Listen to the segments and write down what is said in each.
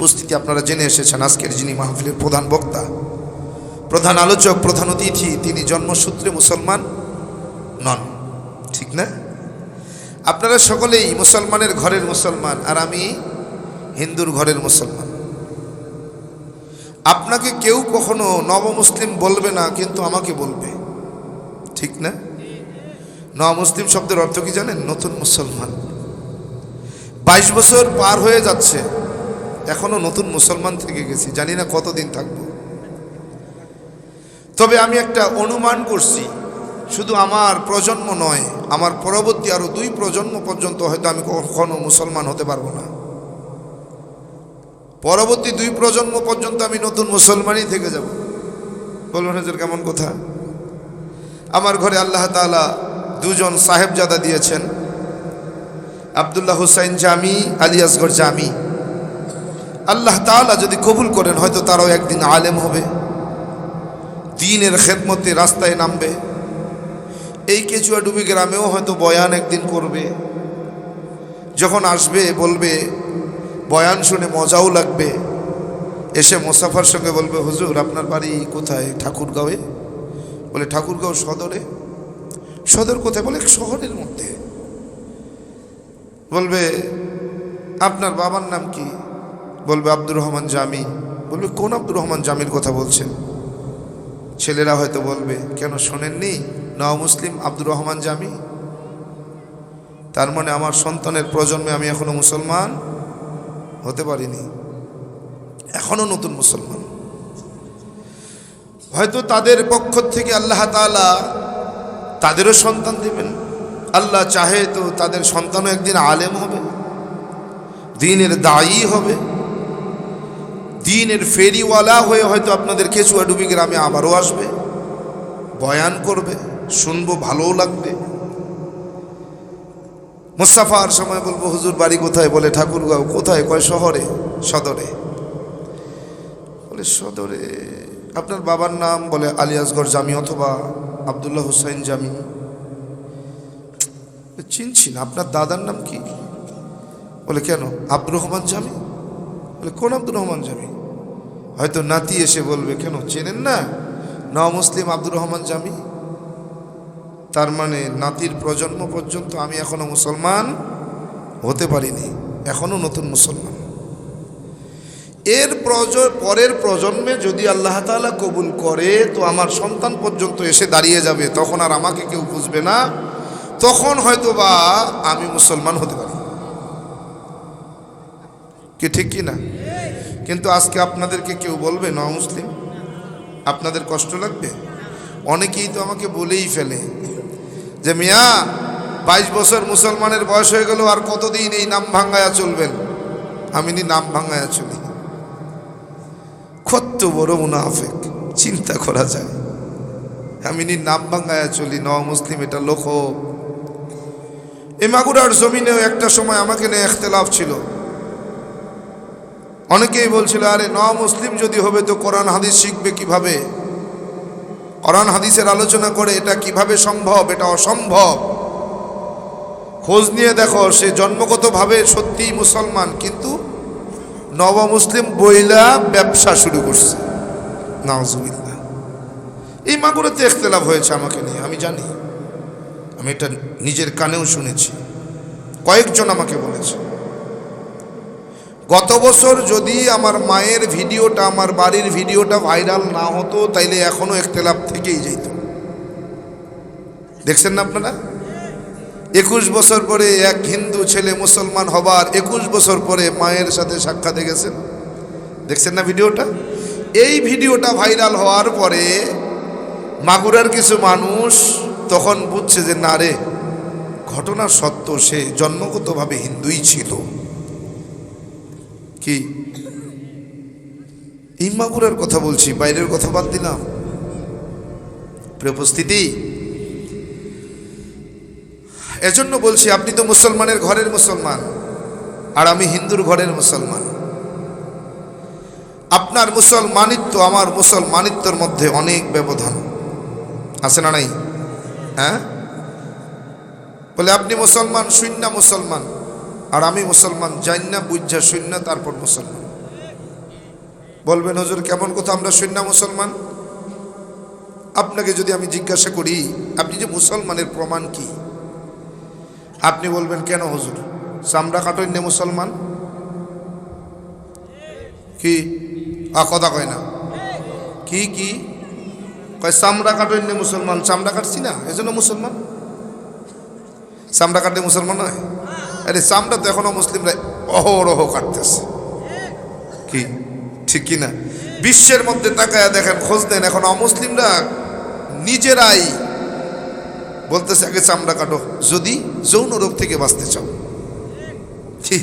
উপস্থিতি আপনারা জেনে এসেছেন। আজকের যিনি মাহফিলের প্রধান বক্তা, প্রধান আলোচক, প্রধান অতিথি, তিনি জন্মসূত্রে মুসলমান নন। ঠিক না? আপনারা সকলেই মুসলমানের ঘরের মুসলমান, আর আমি হিন্দুর ঘরের মুসলমান। আপনাকে কেউ কখনো নবমুসলিম বলবে না, কিন্তু আমাকে বলবে। ঠিক না? নবমুসলিম শব্দের অর্থ কি জানেন? নতুন মুসলমান। বাইশ বছর পার হয়ে যাচ্ছে। এখনও নতুন মুসলমান থেকে গেছি, জানি না কতদিন থাকব। তবে আমি একটা অনুমান করছি, শুধু আমার প্রজন্ম নয়, আমার পরবর্তী আরও দুই প্রজন্ম পর্যন্ত হয়তো আমি কখনো মুসলমান হতে পারব না। পরবর্তী দুই প্রজন্ম পর্যন্ত আমি নতুন মুসলমানই থেকে যাব। বলবেন, হাজার, কেমন কথা? আমার ঘরে আল্লাহ তাআলা দুজন সাহেবজাদা দিয়েছেন, আবদুল্লাহ হুসাইন জামি আলী আসগর জামি। আল্লাহ তাআলা যদি কবুল করেন, হয়তো তারাও একদিন আলেম হবে। দিনের খেদমতে রাস্তায় নামবে। এই কেচুয়াডুবি গ্রামেও হয়তো বয়ান একদিন করবে। যখন আসবে, বলবে, বয়ান শুনে মজাও লাগবে। এসে মোসাফার সঙ্গে বলবে, হুজুর, আপনার বাড়ি কোথায়? ঠাকুরগাঁওয়ে? বলে, ঠাকুরগাঁও সদরে। সদর কোথায় বলে? শহরের মধ্যে। বলবে, আপনার বাবার নাম কি? বলবে, আব্দুর রহমান জামি। বলবে, কোন আব্দুর রহমান জামির কথা বলছেন? ছেলেরা হয়তো বলবে, কেন শোনেননি? নও মুসলিম আব্দুর রহমান জামি? তার মানে আমার সন্তানের প্রজন্মে আমি এখনও মুসলমান হতে পারিনি। এখনও নতুন মুসলমান। হয়তো তাদের পক্ষ থেকে আল্লাহ তাআলা তাদেরও সন্তান দেবেন। আল্লাহ চাহে তো তাদের সন্তানও একদিন আলেম হবে, দিনের দায়ী হবে। দিনের ফেরিওয়ালা হয়ে হয়তো আপনাদের কেচুয়াডুবি গ্রামে আবারও আসবে। বয়ান করবে, শুনব, ভালোও লাগবে। মুস্তাফার সময় বলব, হুজুর বাড়ি কোথায়? বলে ঠাকুরগাঁও। কোথায়? কয় শহরে? সদরে। বলে সদরে। আপনার বাবার নাম? বলে আলিয়াসগড় জামি অথবা আবদুল্লাহ হুসাইন জামি। চিনছি না। আপনার দাদার নাম কি? বলে কেন? আব্দুর রহমান জামি? বলে কোন আব্দুর রহমান জামি হয়তো নাতি এসে বলবে, কেন চেনেন না? না মুসলিম আব্দুর রহমান জামি তার মানে নাতির প্রজন্ম পর্যন্ত আমি এখনও মুসলমান হতে পারিনি, এখনও নতুন মুসলমান। এর প্রজ, পরের প্রজন্মে যদি আল্লাহ তাআলা কবুল করে, তো আমার সন্তান পর্যন্ত এসে দাঁড়িয়ে যাবে, তখন আর আমাকে কেউ বুঝবে না, তখন হয়তো বা আমি মুসলমান হতে পারি। কি ঠিক কি না? কিন্তু আজকে আপনাদেরকে কেউ বলবে, ন মুসলিম, আপনাদের কষ্ট লাগবে? অনেকেই তো আমাকে বলেই ফেলে যে, মিয়া, বাইশ বছর মুসলমানের বয়স হয়ে গেল, আর কতদিন এই নাম ভাঙ্গায়া চলবেন? আমি নি, নাম ভাঙ্গায়া চলি। কত বড় মুনাফেক, চিন্তা করা যায়। আমি নি, নাম ভাঙ্গায়া চলি, ন মুসলিম, এটা লোক এই মাগুরার জমিনেও একটা সময় আমাকে নিয়ে এখতলাফ ছিল। অনেকেই বলছিল, আরে, ন মুসলিম যদি হবে তো কোরআন হাদিস শিখবে কীভাবে? কোরআন হাদিসের আলোচনা করে এটা কীভাবে সম্ভব, এটা অসম্ভব। খোঁজ নিয়ে দেখো, সে জন্মগতভাবে সত্যিই মুসলমান, কিন্তু নব মুসলিম বইলা ব্যবসা শুরু করছে। নাজুবিল্লা এই মাগুরাতে এখতলাফ হয়েছে আমাকে নিয়ে, আমি জানি। আমি এটা নিজের কানেও শুনেছি। কয়েকজন আমাকে বলেছে। গত বছর যদি আমার মায়ের ভিডিওটা, আমার বাড়ির ভিডিওটা ভাইরাল না হতো, তাইলে এখনও একতলাপ থেকেই যেত দেখছেন না আপনারা? একুশ বছর পরে এক হিন্দু ছেলে মুসলমান হবার একুশ বছর পরে মায়ের সাথে সাক্ষাতে গেছেন। দেখছেন না ভিডিওটা? এই ভিডিওটা ভাইরাল হওয়ার পরে মাগুরার কিছু মানুষ তখন বুঝছে যে, না রে, ঘটনা সত্য, সে জন্মগতভাবে হিন্দুই ছিল। কি? এই কথা বলছি, বাইরের কথা বাদ দিলাম। উপস্থিতি, এজন্য বলছি আপনি তো মুসলমানের ঘরের মুসলমান, আর আমি হিন্দুর ঘরের মুসলমান। আপনার মুসলমানিত্ব আমার মুসলমানিত্বর মধ্যে অনেক ব্যবধান। আছে না নাই? হ্যাঁ? বলে আপনি মুসলমান, শূন্য মুসলমান। আর আমি মুসলমান জান্না বুঝা শূন্য তারপর মুসলমান। বলবেন, হুজুর, কেমন কথা, আমরা শূন্য মুসলমান? আপনাকে যদি আমি জিজ্ঞাসা করি, আপনি যে মুসলমানের প্রমাণ কি? আপনি বলবেন, কেন হুজুর? চামড়া কাটইনে মুসলমান? কি? কথা কয় না। কি কি? কয়, চামড়া কাটইনে মুসলমান। চামড়া কাটছি না, এজন্য মুসলমান? চামড়া কাটলে মুসলমান নয় আরে চামড়া তো এখনও মুসলিমরা অহরহ কাটতেছে। কি? ঠিক কি না? বিশ্বের মধ্যে তাকায়া দেখেন, খোঁজ দেন এখন অমুসলিমরা নিজেরাই বলতেছে, আগে চামড়া কাটো, যদি যৌন রোগ থেকে বাঁচতে চাও। ঠিক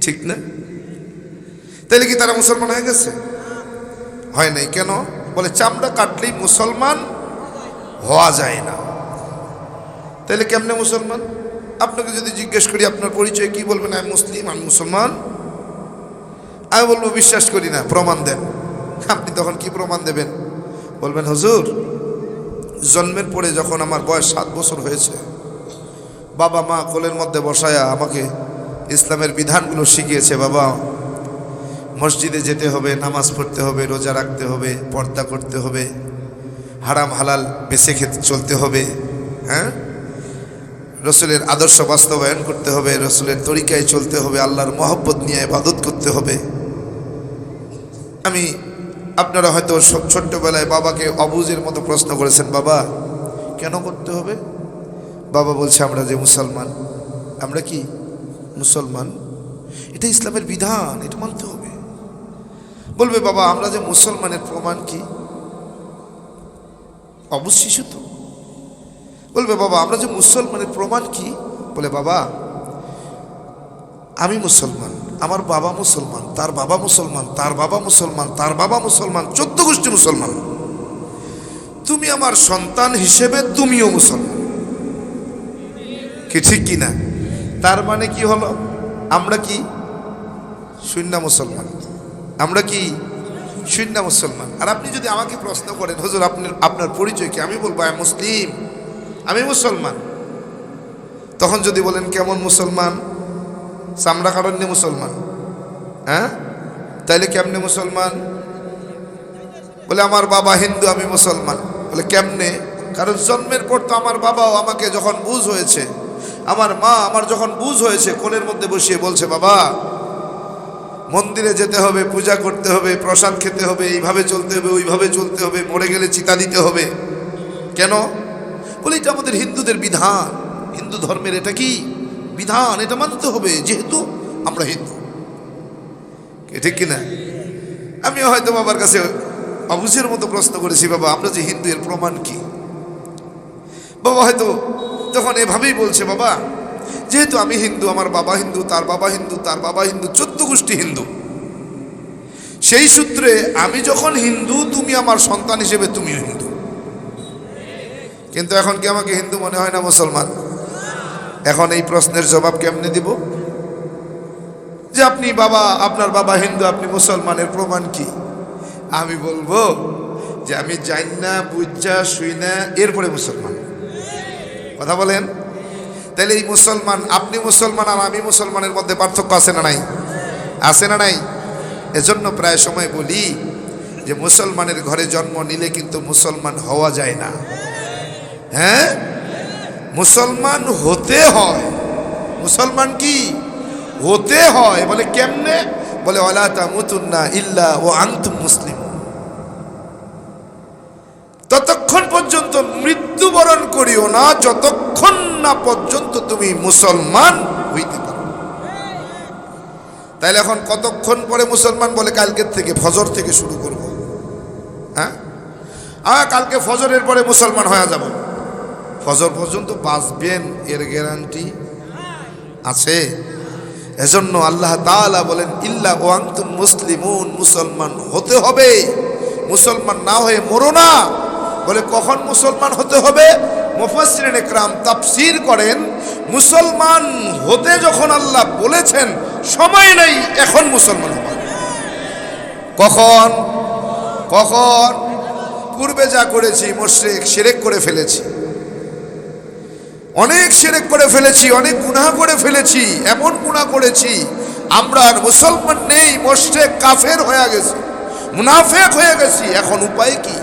ঠিক না? তাহলে কি তারা মুসলমান হয়ে গেছে? হয় নাই। কেন? বলে, চামড়া কাটলেই মুসলমান হওয়া যায় না। তাহলে কেমনে মুসলমান? আপনাকে যদি জিজ্ঞেস করি, আপনার পরিচয় কি? বলবেন, আমি মুসলিম, আমি মুসলমান। আমি বলব, বিশ্বাস করি না, প্রমাণ দেন। আপনি তখন কি প্রমাণ দেবেন? বলবেন, হুজুর, জন্মের পরে যখন আমার বয়স সাত বছর হয়েছে, বাবা মা কোলের মধ্যে বসায়া আমাকে ইসলামের বিধানগুলো শিখিয়েছে, বাবা, মসজিদে যেতে হবে, নামাজ পড়তে হবে, রোজা রাখতে হবে, পর্দা করতে হবে, হারাম হালাল বেছে খেতে চলতে হবে হ্যাঁ? রসুলের আদর্শ বাস্তবায়ন করতে হবে, রসুলের তরিকায় চলতে হবে, আল্লাহর মহব্বত নিয়ে ইবাদত করতে হবে। আমি, আপনারা হয়তো সব ছোট্টবেলায় বাবাকে অবুজের মতো প্রশ্ন করেছেন, বাবা, কেন করতে হবে? বাবা বলছে, আমরা যে মুসলমান, আমরা কি মুসলমান? এটা ইসলামের বিধান, এটা মানতে হবে। বলবে, বাবা, আমরা যে মুসলমানের প্রমাণ কি? অবশ্যই তো। বলবে, বাবা, আমরা যে মুসলমানের প্রমাণ কি? বলে, বাবা, আমি মুসলমান, আমার বাবা মুসলমান, তার বাবা মুসলমান, তার বাবা মুসলমান, তার বাবা মুসলমান, চোদ্দ গোষ্ঠী মুসলমান। তুমি আমার সন্তান হিসেবে তুমিও মুসলমান। কি ঠিক কি না? তার মানে কি হলো? আমরা কি শূন্য মুসলমান? আমরা কি শূন্য মুসলমান? আর আপনি যদি আমাকে প্রশ্ন করেন, হুজুর, আপনার আপনার পরিচয় কি? আমি বলব মুসলিম। আমি মুসলমান। তখন যদি বলেন, কেমন মুসলমান? চামড়া কারণ্যে মুসলমান। হ্যাঁ? তাইলে কেমনে মুসলমান? বলে, আমার বাবা হিন্দু, আমি মুসলমান। বলে, কেমনে? কারণ জন্মের পর তো আমার বাবাও আমাকে যখন বুঝ হয়েছে, আমার মা আমার যখন বুঝ হয়েছে, কোলের মধ্যে বসিয়ে বলছে, বাবা, মন্দিরে যেতে হবে, পূজা করতে হবে, প্রসাদ খেতে হবে, এইভাবে চলতে হবে, ওইভাবে চলতে হবে, মরে গেলে চিতা দিতে হবে। কেন? বলে এটা আমাদের হিন্দুদের বিধান। হিন্দু ধর্মের এটা কি? বিধান, এটা মানতে হবে, যেহেতু আমরা হিন্দু। ঠিক কিনা? আমি হয়তো বাবার কাছে অবুঝের মতো প্রশ্ন করেছি, বাবা, আমরা যে হিন্দু, এর প্রমাণ কি? বাবা হয়তো তখন এভাবেই বলছে, বাবা, যেহেতু আমি হিন্দু, আমার বাবা হিন্দু, তার বাবা হিন্দু, তার বাবা হিন্দু, চোদ্দ গোষ্ঠী হিন্দু। সেই সূত্রে আমি যখন হিন্দু, তুমি আমার সন্তান হিসেবে তুমিও হিন্দু। কিন্তু এখন কি আমাকে হিন্দু মনে হয় না মুসলমান? এখন এই প্রশ্নের জবাব কেমনে দিব? যে আপনি বাবা, আপনার বাবা হিন্দু, আপনি মুসলমানের প্রমাণ কি? আমি বলব যে আমি জানি না, বুঝা, শুই না, এরপরে মুসলমান। কথা বলেন? তাহলে এই মুসলমান, আপনি মুসলমান আর আমি মুসলমানের মধ্যে পার্থক্য আছে না নাই? আছে না নাই? এজন্য প্রায় সময় বলি যে মুসলমানের ঘরে জন্ম নিলে কিন্তু মুসলমান হওয়া যায় না। হ্যাঁ? মুসলমান হতে হয়। মুসলমান কি? হতে হয়। বলে কেমনে? বলে তামুতুন্না ইল্লা ও আন্তুম মুসলিম। ততক্ষণ পর্যন্ত মৃত্যুবরণ করিও না, যতক্ষণ না পর্যন্ত তুমি মুসলমান হইতে পারো। তাইলে এখন কতক্ষণ পরে মুসলমান বলে, কালকের থেকে ফজর থেকে শুরু করব? হ্যাঁ? আ, কালকে ফজরের পরে মুসলমান হয়ে যাব। ফজর পর্যন্ত বাঁচবেন এর গ্যারান্টি আছে। এজন্য আল্লাহ তাআলা বলেন, ইল্লা ওয়ান্তুম মুসলিমুন, মুসলমান হতে হবে। মুসলমান না হয়ে মরো না। বলে, কখন মুসলমান হতে হবে? মুফাসসিরিন একরাম তাফসীর করেন, মুসলমান হতে যখন আল্লাহ বলেছেন, সময় নেই এখন মুসলমান হবে কখন? কখন? পূর্বে যা করেছি, মোশরেক, শিরেক করে ফেলেছি। অনেক সেরেক করে ফেলেছি, অনেক গুণা করে ফেলেছি, এমন গুণা করেছি। আমরা আর মুসলমান নেই, মোশরেক, কাফের হয়ে গেছি, মুনাফেক হয়ে গেছি, এখন উপায় কি?